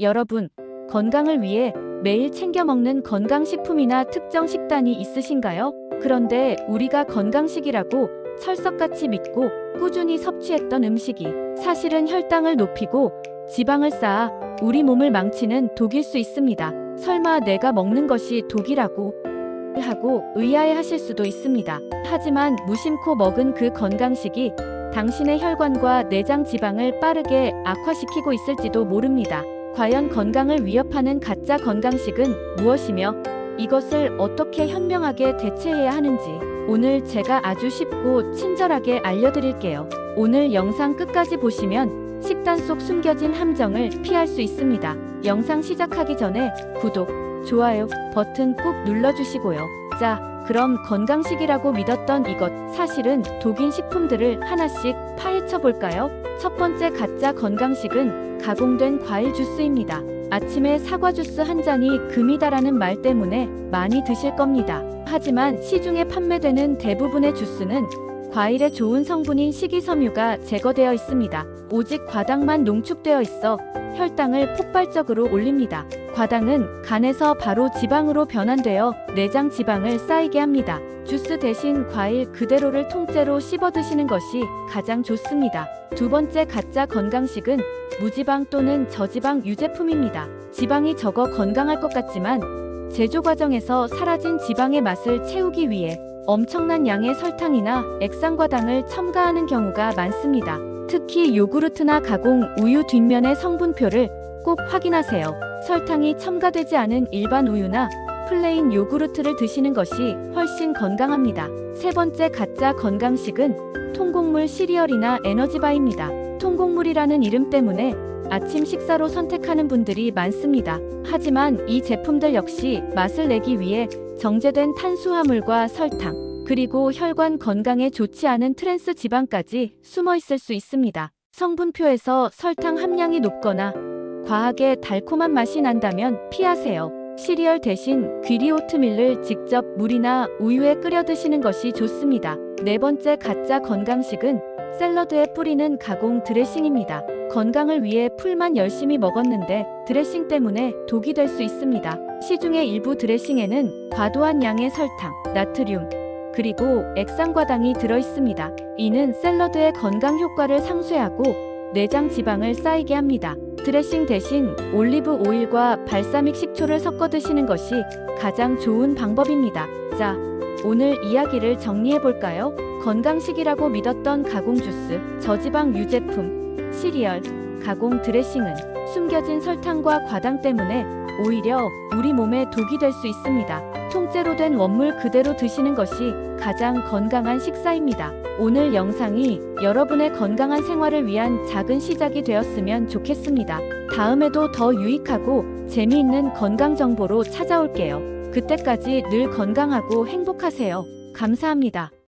여러분, 건강을 위해 매일 챙겨 먹는 건강식품이나 특정 식단이 있으신가요? 그런데 우리가 건강식이라고 철석같이 믿고 꾸준히 섭취했던 음식이 사실은 혈당을 높이고 지방을 쌓아 우리 몸을 망치는 독일 수 있습니다. 설마 내가 먹는 것이 독이라고 하고 의아해 하실 수도 있습니다. 하지만 무심코 먹은 그 건강식이 당신의 혈관과 내장 지방을 빠르게 악화시키고 있을지도 모릅니다. 과연 건강을 위협하는 가짜 건강식은 무엇이며 이것을 어떻게 현명하게 대체해야 하는지 오늘 제가 아주 쉽고 친절하게 알려드릴게요. 오늘 영상 끝까지 보시면 식단 속 숨겨진 함정을 피할 수 있습니다. 영상 시작하기 전에 구독, 좋아요 버튼 꼭 눌러주시고요. 자, 그럼 건강식이라고 믿었던 이것 사실은 독인 식품들을 하나씩 파헤쳐 볼까요? 첫 번째 가짜 건강식은 가공된 과일 주스입니다. 아침에 사과 주스 한 잔이 금이다라는 말 때문에 많이 드실 겁니다. 하지만 시중에 판매되는 대부분의 주스는 과일의 좋은 성분인 식이섬유가 제거되어 있습니다. 오직 과당만 농축되어 있어 혈당을 폭발적으로 올립니다. 과당은 간에서 바로 지방으로 변환되어 내장 지방을 쌓이게 합니다. 주스 대신 과일 그대로를 통째로 씹어 드시는 것이 가장 좋습니다. 두 번째 가짜 건강식은 무지방 또는 저지방 유제품입니다. 지방이 적어 건강할 것 같지만 제조 과정에서 사라진 지방의 맛을 채우기 위해 엄청난 양의 설탕이나 액상과당을 첨가하는 경우가 많습니다. 특히 요구르트나 가공 우유 뒷면의 성분표를 꼭 확인하세요. 설탕이 첨가되지 않은 일반 우유나 플레인 요구르트를 드시는 것이 훨씬 건강합니다. 세 번째 가짜 건강식은 통곡물 시리얼이나 에너지바입니다. 통곡물이라는 이름 때문에 아침 식사로 선택하는 분들이 많습니다. 하지만 이 제품들 역시 맛을 내기 위해 정제된 탄수화물과 설탕, 그리고 혈관 건강에 좋지 않은 트랜스 지방까지 숨어 있을 수 있습니다. 성분표에서 설탕 함량이 높거나 과하게 달콤한 맛이 난다면 피하세요. 시리얼 대신 귀리 오트밀을 직접 물이나 우유에 끓여 드시는 것이 좋습니다. 네 번째 가짜 건강식은 샐러드에 뿌리는 가공 드레싱입니다. 건강을 위해 풀만 열심히 먹었는데 드레싱 때문에 독이 될 수 있습니다. 시중의 일부 드레싱에는 과도한 양의 설탕, 나트륨, 그리고 액상과당이 들어 있습니다. 이는 샐러드의 건강 효과를 상쇄하고 내장 지방을 쌓이게 합니다. 드레싱 대신 올리브 오일과 발사믹 식초를 섞어 드시는 것이 가장 좋은 방법입니다. 자, 오늘 이야기를 정리해 볼까요? 건강식이라고 믿었던 가공 주스, 저지방 유제품, 시리얼, 가공 드레싱은 숨겨진 설탕과 과당 때문에 오히려 우리 몸에 독이 될 수 있습니다. 통째로 된 원물 그대로 드시는 것이 가장 건강한 식사입니다. 오늘 영상이 여러분의 건강한 생활을 위한 작은 시작이 되었으면 좋겠습니다. 다음에도 더 유익하고 재미있는 건강 정보로 찾아올게요. 그때까지 늘 건강하고 행복하세요. 감사합니다.